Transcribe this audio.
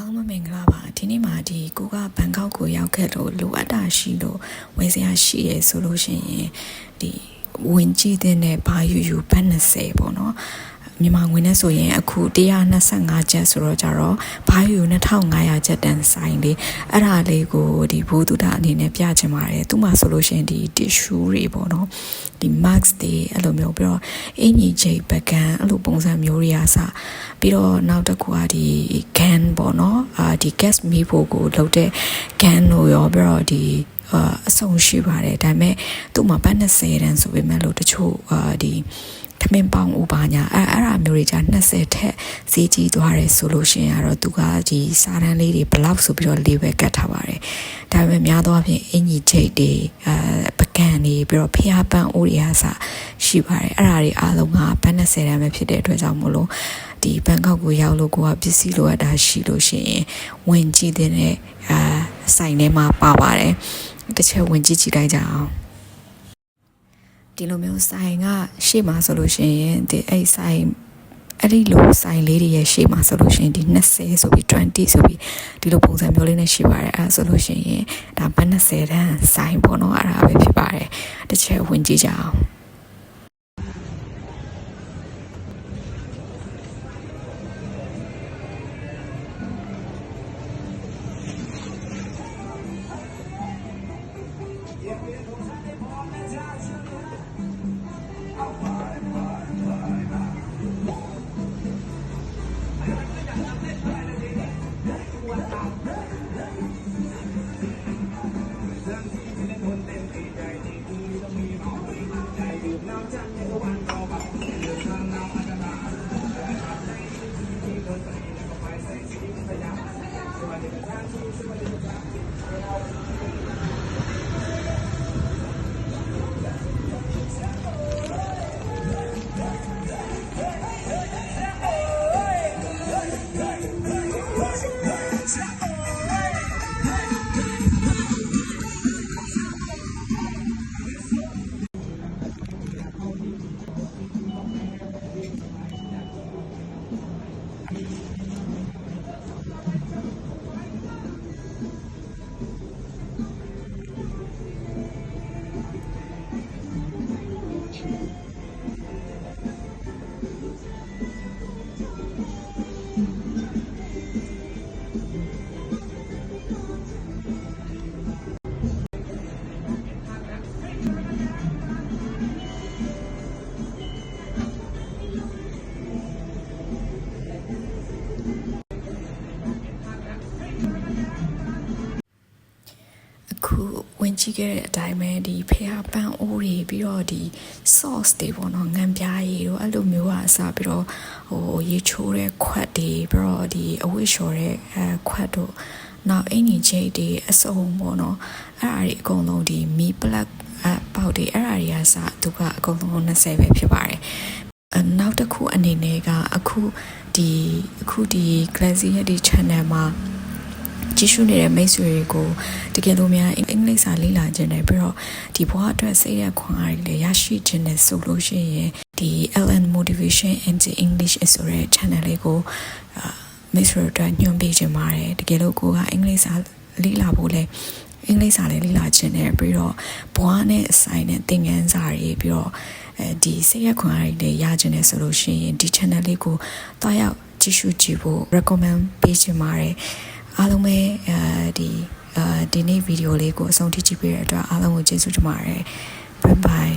အားလုံးမင်္ဂလာပါဒီနေ့မှာဒီကိုကဘန်ကောက်ကိုရောက်ခဲ့လို့လိုအပ်တာရှိလို့ဝယ်စရာရှိရဆိုလို့ရှိရင်ဒီဝင်ကြည့်တဲ့ဘာယူယူဘတ်20ပေါ့နော်မြန်မာငွေနဲ့ဆိုရင်အခု125ကျပ်ဆိုတော့ကြတော့ဘာယူ2500ကျပ်တန်ဆိုင်လေးအဲ့ဒါလေးကိုဒီဘိုးတူတာအနေနဲ့ပြချင်ပါတယ်သူမှဆိုလို့ရှိရင်ဒီ tissue တွေပေါ့နော် ဒီ mask တွေအဲ့လိုမျိုးပြီးတော့အင်ကြီးချိတ်ပကံအဲ့လိုပုံစံမျိုးတွေကစပြီးတော့နောက်တစ်ခုကဒီ gan ပေါ့နော်အာဒီ gas မီးဖို့ကိုလုပ်တဲ့ gan လို့ရောပြီးတော့ဒီအာအဆုံရှိပါတယ်ဒါပေမဲ့သူ့မှာဘတ်20တန်းဆိုပေမဲ့လို့တချို့အာဒီ ထမင်းပေါင်းဥပါညာအဲ့အဲ့အမျိုးတွေじゃ20ထက်ဈေးကြီးသွားတယ်ဆိုလို့ရှိရင်ကတော့သူကဒီစားတန်းလေးတွေဘလောက်ဆိုပြီးတော့လေးပဲကတ်ထားပါတယ်ဒါပေမဲ့များသောအားဖြင့်အင်ကြီးချိတ်တွေအဲပကံတွေပြီးတော့ဖျားပန်းအိုးတွေအားစရှိပါတယ်အဲ့ဒါတွေအားလုံးကဘတ်20တန်းပဲဖြစ်တဲ့အတွက်ကြောင့်မို့လို့ဒီဘန်ကောက်ကိုရောက်လို့ကိုကပစ္စည်းလိုအပ်တာရှိလို့ရှိရင်ဝင်ကြည့်တဲ့အာဆိုင်ထဲမှာပါပါတယ်တစ်ချက်ဝင်ကြည့်ကြည့်လိုက်ကြအောင် ဒီလိုမျိုးဆိုင်ကရှေ့မှာဆိုလို့ရှိရင်ဒီအဲ့ဆိုင်အဲ့ဒီလိုဆိုင်လေးတွေရဲ့ရှေ့မှာဆိုလို့ရှိရင်ဒီ20ဆိုပြီး20ဆိုပြီးဒီလိုပုံစံမျိုးလေးနဲ့ရှိပါတယ်အဲဆိုလို့ရှိရင်ဒါဘတ်20တန်းဆိုင်ပေါ့နော်အဲ့ဒါပဲဖြစ်ပါတယ်တစ်ချက်ဝင်ကြည့်ကြအောင် ကြည့်ခဲ့တဲ့အတိုင်းပဲဒီဖះပန်းအိုးတွေပြီးတော့ဒီ sauce တွေပေါ့နော်ငံပြားရည်တို့အဲ့လိုမျိုးကအစားပြီးတော့ဟိုရေချိုးတဲ့ခွက်တွေပြီးတော့ဒီအဝတ်လျှော်တဲ့အဲခွက်တို့နောက်အင်ကြီးချိတ်တွေအစုံပေါ့နော်အဲ့အရာတွေအကုန်လုံးဒီမီပလက်အပေါက်တွေအဲ့အရာတွေကစသူကအကုန်လုံး20ပဲဖြစ်ပါတယ်အနောက်တစ်ခုအနေနဲ့ကအခုဒီအခုဒီ Glassy ရဲ့ဒီ channel မှာ ကြည့်ရှုနေတဲ့မိတ်ဆွေတွေကိုတကယ်လို့များအင်္ဂလိပ်စာလေ့လာခြင်းနဲ့ပြီးတော့ဒီဘဝအတွက်စိတ်ရခွန်အားတွေလည်းရရှိခြင်းနဲ့ဆိုလို့ရှိရင်ဒီ LN Motivation and English ဆိုတဲ့ channel လေးကိုအာမိတ်ဆွေတို့အတွက်ညွှန်ပေးခြင်းပါတယ်တကယ်လို့ကိုကအင်္ဂလိပ်စာလေ့လာဖို့လဲအင်္ဂလိပ်စာလည်းလေ့လာခြင်းနဲ့ပြီးတော့ဘဝနဲ့အဆိုင်နဲ့သင်ခန်းစာတွေပြီးတော့အဲဒီစိတ်ရခွန်အားတွေလည်းရခြင်းနဲ့ဆိုလို့ရှိရင်ဒီ channel လေးကိုတွားရောက်ကြည့်ရှုကြည့်ဖို့ recommend ပေးခြင်းပါတယ် အားလုံးပဲအဲဒီအဲဒီနေ့ဗီဒီယိုလေးကိုအဆုံးထိကြည့်ပေးတဲ့အတွက်အားလုံးကိုကျေးဇူးတင်ပါတယ် bye bye